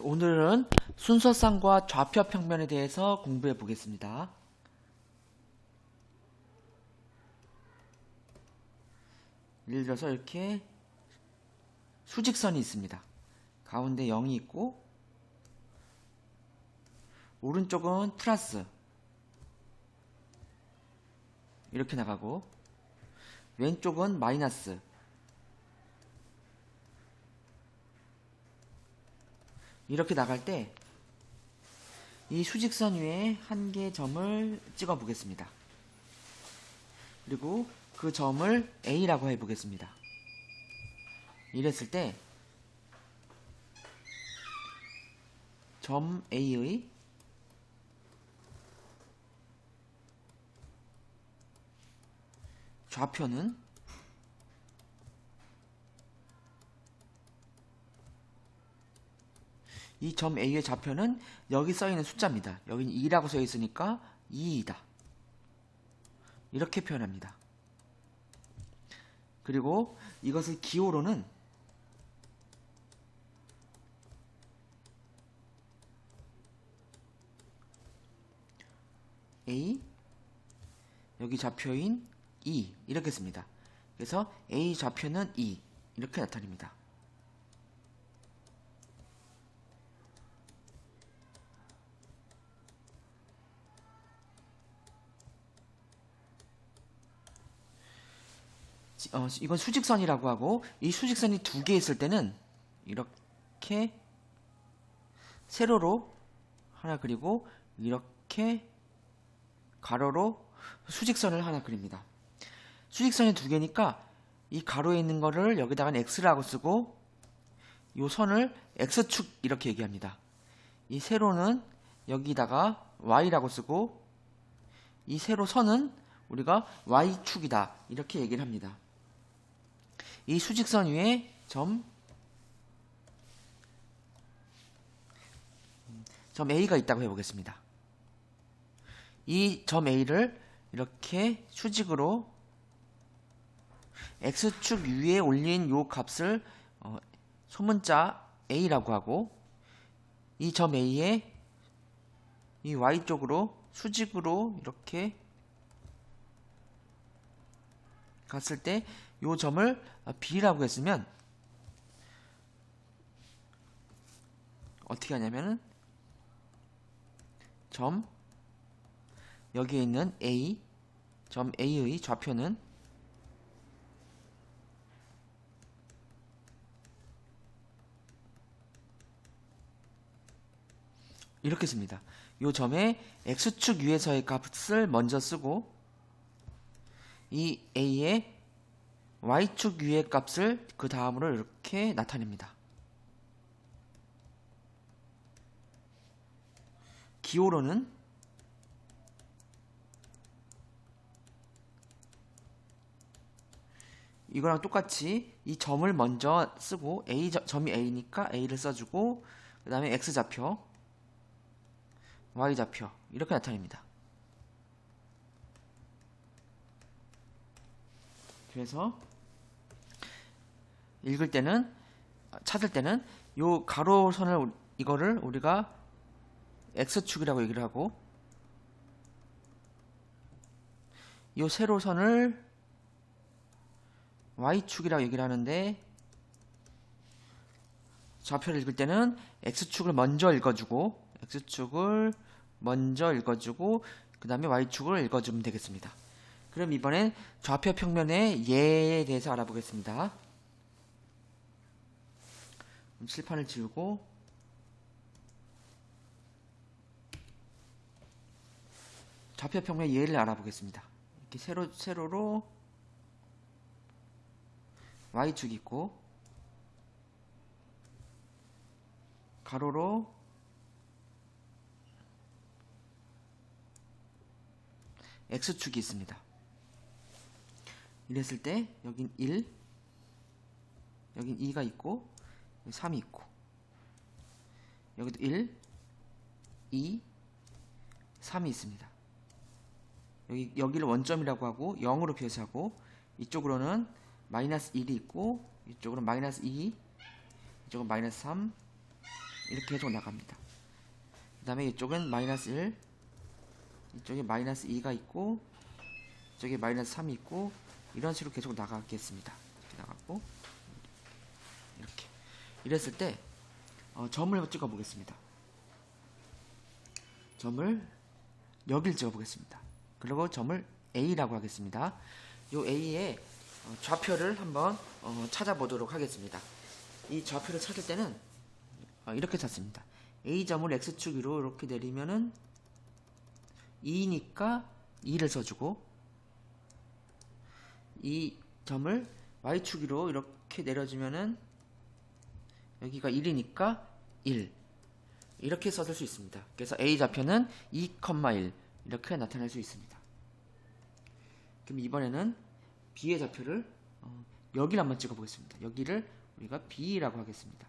오늘은 순서쌍과 좌표 평면에 대해서 공부해 보겠습니다. 예를 들어서 이렇게 수직선이 있습니다. 가운데 0이 있고 오른쪽은 플러스 이렇게 나가고 왼쪽은 마이너스 이렇게 나갈 때 이 수직선 위에 한 개의 점을 찍어 보겠습니다. 그리고 그 점을 A라고 해 보겠습니다. 이랬을 때 점 A의 좌표는 이 점 A의 좌표는 여기 써 있는 숫자입니다. 여기는 2라고 써 있으니까 2이다. 이렇게 표현합니다. 그리고 이것을 기호로는 A 여기 좌표인 2 이렇게 씁니다. 그래서 A 좌표는 2 이렇게 나타냅니다. 어, 이건 수직선이라고 하고 이 수직선이 두 개 있을 때는 이렇게 세로로 하나 그리고 이렇게 가로로 수직선을 하나 그립니다. 수직선이 두 개니까 이 가로에 있는 거를 여기다가 x라고 쓰고 이 선을 x축 이렇게 얘기합니다. 이 세로는 여기다가 y라고 쓰고 이 세로 선은 우리가 y축이다 이렇게 얘기를 합니다. 이 수직선 위에 점, 점 A가 있다고 해보겠습니다. 이 점 A를 이렇게 수직으로 X축 위에 올린 요 값을 어, 소문자 A라고 하고 이 점 A에 이 Y쪽으로 수직으로 이렇게 갔을 때 요 점을 B라고 했으면 어떻게 하냐면은 점 여기에 있는 A 점 A의 좌표는 이렇게 씁니다. 요 점에 x축 위에서의 값을 먼저 쓰고 이 a의 y축 위의 값을 그 다음으로 이렇게 나타냅니다. 기호로는 이거랑 똑같이 이 점을 먼저 쓰고 a 저- 점이 a니까 a를 써주고 그 다음에 x 좌표 y 좌표 이렇게 나타냅니다. 그래서 읽을 때는 찾을 때는 요 가로선을 우- 이거를 우리가 x축이라고 얘기를 하고 요 세로선을 y축이라고 얘기를 하는데 좌표를 읽을 때는 x축을 먼저 읽어주고 x축을 먼저 읽어주고 그 다음에 y축을 읽어주면 되겠습니다. 그럼 이번엔 좌표 평면의 예에 대해서 알아보겠습니다. 칠판을 지우고 좌표 평면의 예를 알아보겠습니다. 이렇게 세로 세로로 y축이 있고 가로로 x축이 있습니다. 이랬을 때 여긴 1 여긴 2가 있고 3이 있고 여기도 1 2 3이 있습니다. 여기 여기를 원점이라고 하고 0으로 표시하고 이쪽으로는 마이너스 1이 있고 이쪽으로 마이너스 2 이쪽은 마이너스 3 이렇게 계속 나갑니다. 그 다음에 이쪽은 마이너스 1 이쪽에 마이너스 2가 있고 이쪽에 마이너스 3이 있고 이런 식으로 계속 나가겠습니다. 이렇게 나갔고 이랬을 때 어, 점을 찍어 보겠습니다. 점을 여길 찍어 보겠습니다. 그리고 점을 A라고 하겠습니다. 요 A의 어, 좌표를 한번 어, 찾아보도록 하겠습니다. 이 좌표를 찾을 때는 어, 이렇게 찾습니다. A점을 X축 위로 이렇게 내리면은 2니까 2를 써주고 이 점을 Y축 위로 이렇게 내려주면은 여기가 1이니까 1 이렇게 써줄 수 있습니다. 그래서 A 좌표는 2,1 이렇게 나타낼 수 있습니다. 그럼 이번에는 B의 좌표를 어, 여기를 한번 찍어 보겠습니다. 여기를 우리가 B라고 하겠습니다.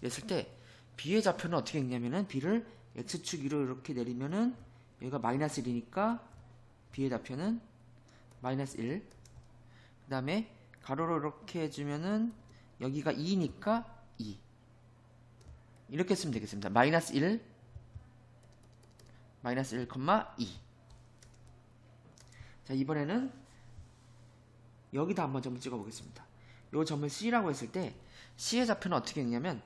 그랬을 때 B의 좌표는 어떻게 읽냐면은 B를 X축 위로 이렇게 내리면은 여기가 마이너스 1이니까 B의 좌표는 마이너스 1. 그 다음에 가로로 이렇게 해주면은 여기가 2니까 2. 이렇게 쓰면 되겠습니다. 마이너스 1, 마이너스 1, 2. 자, 이번에는 여기다 한번 점을 찍어 보겠습니다. 이 점을 C라고 했을 때 C의 좌표는 어떻게 읽냐면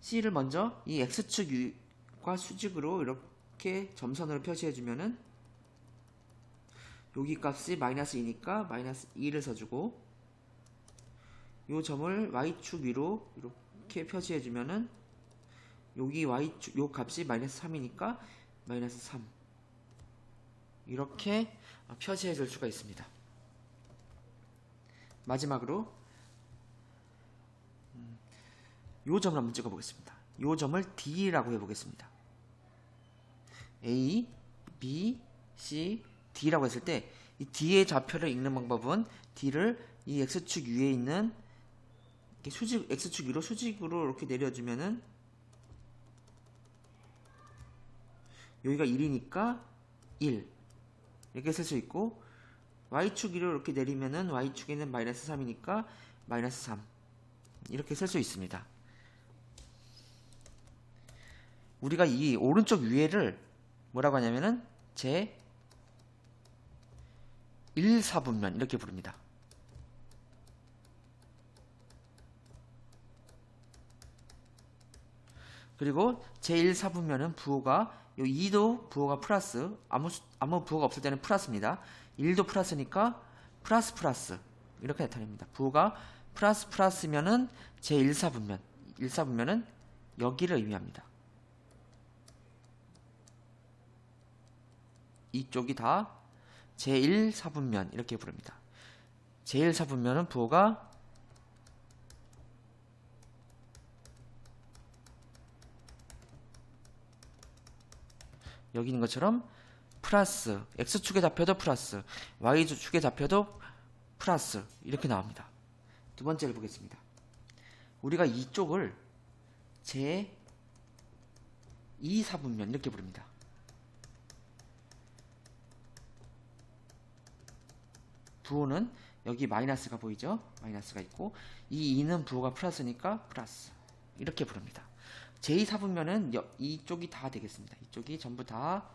C를 먼저 이 X축과 수직으로 이렇게 점선으로 표시해 주면은 여기 값이 마이너스 2니까 마이너스 2를 써주고 이 점을 Y축 위로 이렇게 표시해 주면은 여기 Y축 요 값이 마이너스 3이니까 마이너스 3 이렇게 표시해 줄 수가 있습니다. 마지막으로 음, 요 점을 한번 찍어 보겠습니다. 요 점을 D라고 해 보겠습니다. A, B, C, D라고 했을 때 이 D의 좌표를 읽는 방법은 D를 이 X축 위에 있는 이렇게 수직 X축 위로 수직으로 이렇게 내려주면은 여기가 1이니까 1 이렇게 쓸 수 있고 Y축 위로 이렇게 내리면은 Y축에는 마이너스 3이니까 마이너스 3 이렇게 쓸 수 있습니다. 우리가 이 오른쪽 위에를 뭐라고 하냐면은 제 1, 4분면 이렇게 부릅니다. 그리고 제1, 4분면은 부호가 요 2도 부호가 플러스 아무 수- 아무 부호가 없을 때는 플러스입니다. 1도 플러스니까 플러스 플러스 이렇게 나타냅니다. 부호가 플러스 플러스면은 제1, 4분면 1, 4분면은 여기를 의미합니다. 이쪽이 다 제1 사분면 이렇게 부릅니다. 제1 사분면은 부호가 여기 있는 것처럼 플러스 x축의 좌표도 플러스 y축의 좌표도 플러스 이렇게 나옵니다. 두 번째를 보겠습니다. 우리가 이쪽을 제 2 사분면 이렇게 부릅니다. 부호는 여기 마이너스가 보이죠? 마이너스가 있고 이 2는 부호가 플러스니까 플러스 이렇게 부릅니다. 제2 사분면은 여- 이쪽이 다 되겠습니다. 이쪽이 전부 다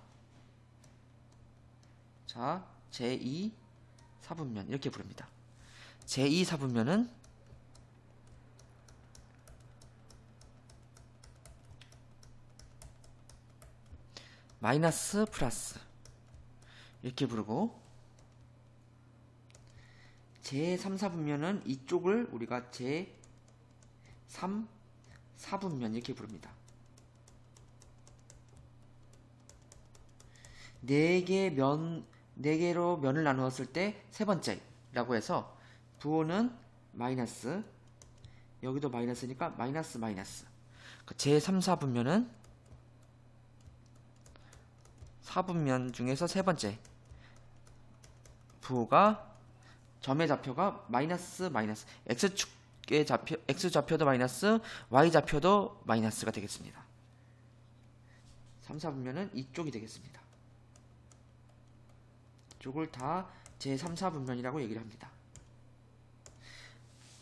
자, 제2 사분면 이렇게 부릅니다. 제2 사분면은 마이너스 플러스 이렇게 부르고 제3 사분면은 이쪽을 우리가 제3 사분면 이렇게 부릅니다. 네개 면, 네 개로 면을 나누었을 때 세 번째라고 해서 부호는 마이너스, 여기도 마이너스니까 마이너스 마이너스. 제3 사분면은 사분면 중에서 세 번째 부호가 점의 좌표가 마이너스 마이너스 x축 의 좌표 x 좌표도 마이너스 y 좌표도 마이너스가 되겠습니다. 3, 4분면은 이쪽이 되겠습니다. 이쪽을 다 제3, 4분면이라고 얘기를 합니다.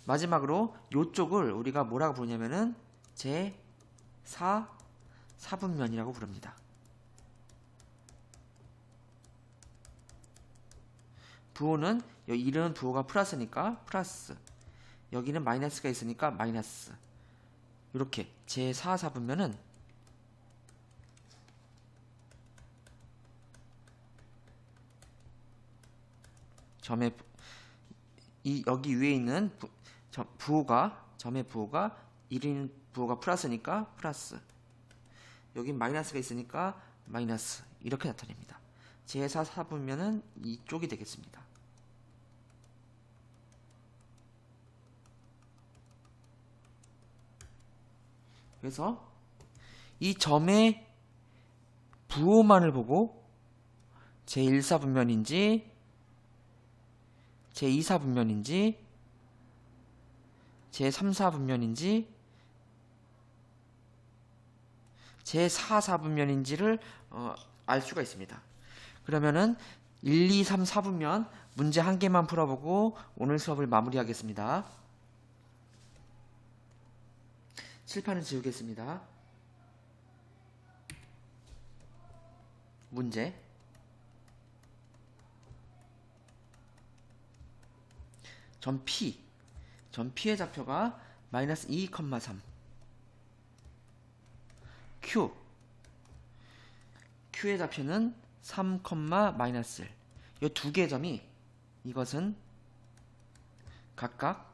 마지막으로 이쪽을 우리가 뭐라고 부르냐면은 제 4, 4분면이라고 부릅니다. 부호는 이름 부호가 플러스니까 플러스 여기는 마이너스가 있으니까 마이너스 이렇게 제 4, 4분면은 점의 부- 이 여기 위에 있는 부, 점- 부호가 점의 부호가 1인 부호가 플러스니까 플러스 여긴 마이너스가 있으니까 마이너스 이렇게 나타냅니다. 제4 4분면은 이쪽이 되겠습니다. 그래서 이 점의 부호만을 보고 제1사분면인지 제2사분면인지 제3사분면인지 제4사분면인지를 어, 알 수가 있습니다. 그러면은 1, 2, 3, 4분면 문제 한 개만 풀어보고 오늘 수업을 마무리하겠습니다. 칠판을 지우겠습니다. 문제 점 P 점 P의 좌표가 마이너스 2,3 Q Q의 좌표는 3, 마이너스 1. 이 두 개의 점이 이것은 각각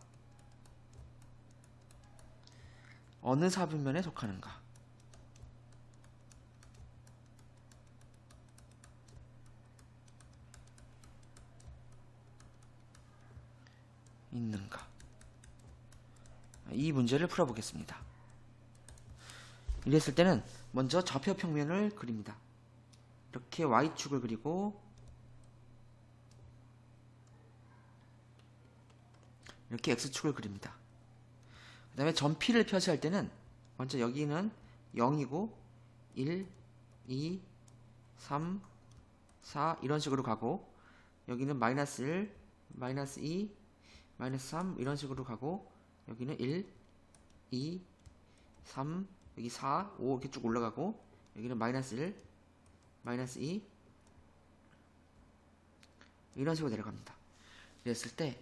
어느 사분면에 속하는가? 있는가? 이 문제를 풀어보겠습니다. 이랬을 때는 먼저 좌표 평면을 그립니다. 이렇게 y축을 그리고 이렇게 x축을 그립니다. 그 다음에 점 P를 표시할 때는 먼저 여기는 0이고 1, 2, 3, 4 이런 식으로 가고 여기는 마이너스 1, 마이너스 2, 마이너스 3 이런 식으로 가고 여기는 1, 2, 3, 여기 4, 5 이렇게 쭉 올라가고 여기는 마이너스 1, 마이너스 2 이런 식으로 내려갑니다. 이랬을 때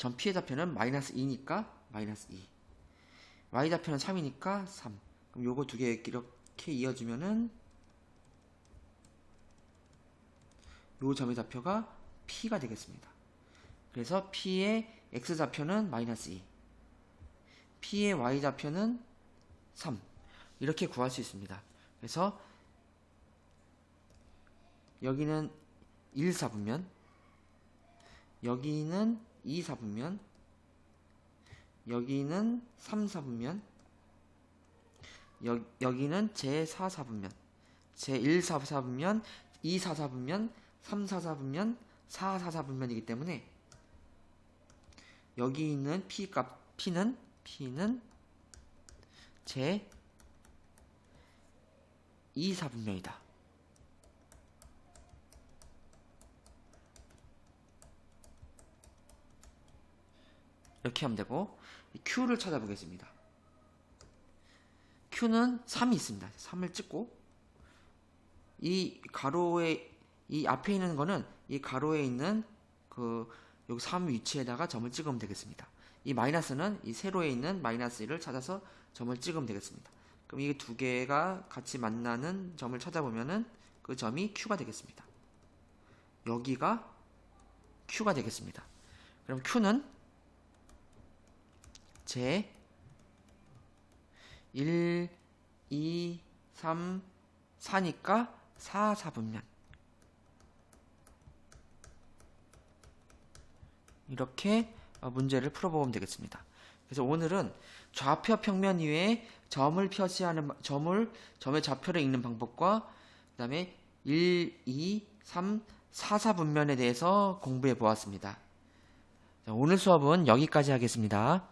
점 P의 좌표는 마이너스 2니까 마이너스 2 Y 좌표는 3이니까 3 그럼 요거 두 개 이렇게 이어주면은 요 점의 좌표가 P가 되겠습니다. 그래서 P의 X 좌표는 마이너스 2 P의 Y 좌표는 3 이렇게 구할 수 있습니다. 그래서 여기는 1, 4분면 여기는 2, 4분면 여기는 3, 4분면 여, 여기는 제 4, 4분면 제 1, 4, 4분면 2, 4, 4분면 3, 4, 4분면 4, 4, 4분면이기 때문에 여기 있는 P 값 P는 P는 제 2, 4분면이다. 이렇게 하면 되고 Q를 찾아보겠습니다. Q는 3이 있습니다. 3을 찍고 이 가로에 이 앞에 있는 거는 이 가로에 있는 그 여기 3 위치에다가 점을 찍으면 되겠습니다. 이 마이너스는 이 세로에 있는 마이너스 1을 찾아서 점을 찍으면 되겠습니다. 그럼 이게 두 개가 같이 만나는 점을 찾아보면은 그 점이 Q가 되겠습니다. 여기가 Q가 되겠습니다. 그럼 Q는 제 1, 2, 3, 4니까 4, 4분면 이렇게 어, 문제를 풀어보면 되겠습니다. 그래서 오늘은 좌표 평면 위에 점을 표시하는 바- 점을 점의 좌표를 읽는 방법과 그다음에 1, 2, 3, 4, 4 분면에 대해서 공부해 보았습니다. 자, 오늘 수업은 여기까지 하겠습니다.